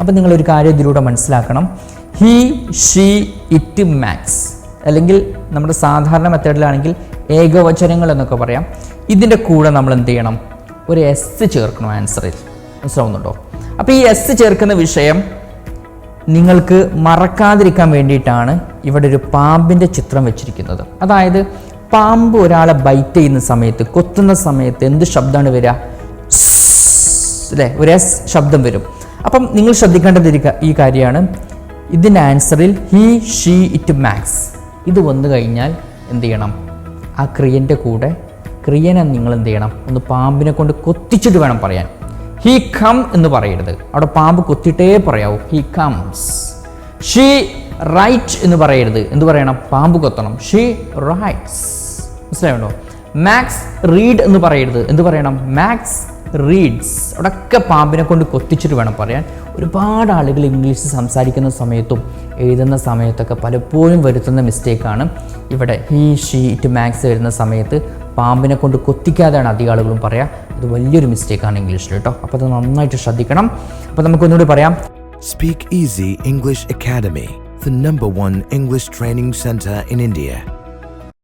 അപ്പം നിങ്ങളൊരു കാര്യം ഇതിലൂടെ മനസ്സിലാക്കണം. ഹീ ഷീ ഇറ്റ് മാക്സ് അല്ലെങ്കിൽ നമ്മുടെ സാധാരണ മെത്തേഡിലാണെങ്കിൽ ഏകവചനങ്ങൾ എന്നൊക്കെ പറയാം. ഇതിന്റെ കൂടെ നമ്മൾ എന്ത് ചെയ്യണം? ഒരു എസ് ചേർക്കണം ആൻസറിൽ. മനസ്സിലാവുന്നുണ്ടോ? അപ്പോൾ ഈ എസ് ചേർക്കുന്ന വിഷയം നിങ്ങൾക്ക് മറക്കാതിരിക്കാൻ വേണ്ടിയിട്ടാണ് ഇവിടെ ഒരു പാമ്പിന്റെ ചിത്രം വെച്ചിരിക്കുന്നത്. അതായത് പാമ്പ് ഒരാളെ ബൈറ്റ് ചെയ്യുന്ന സമയത്ത് കൊത്തുന്ന സമയത്ത് എന്ത് ശബ്ദമാണ് വരിക? അല്ലേ ഒരു എസ് ശബ്ദം വരും. അപ്പം നിങ്ങൾ ശ്രദ്ധിക്കേണ്ടത് ഈ കാര്യമാണ്. ഇതിന്റെ ആൻസറിൽ ഹീ ഷീ ഇറ്റ് മാക്സ് ഇത് വന്നു കഴിഞ്ഞാൽ എന്ത് ചെയ്യണം? ആ ക്രിയന്റെ കൂടെ ക്രിയനെ നിങ്ങൾ എന്ത് ചെയ്യണം? ഒന്ന് പാമ്പിനെ കൊണ്ട് കൊത്തിച്ചിട്ട് വേണം പറയാൻ. ഹീ കം എന്ന് പറയരുത്. അവിടെ പാമ്പ് കൊത്തിയിട്ടേ പറയാവൂ. ഹീ കംസ് ഷീ റൈറ്റ് എന്ന് പറയരുത്. എന്ത് പറയണം? പാമ്പ് കൊത്തണം. ഷീ റൈറ്റ്സ് മനസ്സിലായോ? മാക്സ് റീഡ് എന്ന് പറയരുത്. എന്ത് പറയണം? മാക്സ് റീഡ്സ് അവിടെയൊക്കെ പാമ്പിനെ കൊണ്ട് കൊത്തിച്ചിട്ട് വേണം പറയാൻ. ഒരുപാട് ആളുകൾ ഇംഗ്ലീഷ് സംസാരിക്കുന്ന സമയത്തും എഴുതുന്ന സമയത്തൊക്കെ പലപ്പോഴും വരുത്തുന്ന മിസ്റ്റേക്കാണ് ഇവിടെ ഹീ ഷീ ഇറ്റ് മാക്സ് വരുന്ന സമയത്ത് പാമ്പിനെ കൊണ്ട് കൊത്തിക്കാതെയാണ് അധികം ആളുകളും പറയുക അത് വലിയൊരു മിസ്റ്റേക്കാണ് ഇംഗ്ലീഷിൽ കേട്ടോ. അപ്പോൾ അത് നന്നായിട്ട് ശ്രദ്ധിക്കണം. അപ്പോൾ നമുക്കൊന്നുകൂടി പറയാം. Speak Easy English Academy, the number one English training center in India.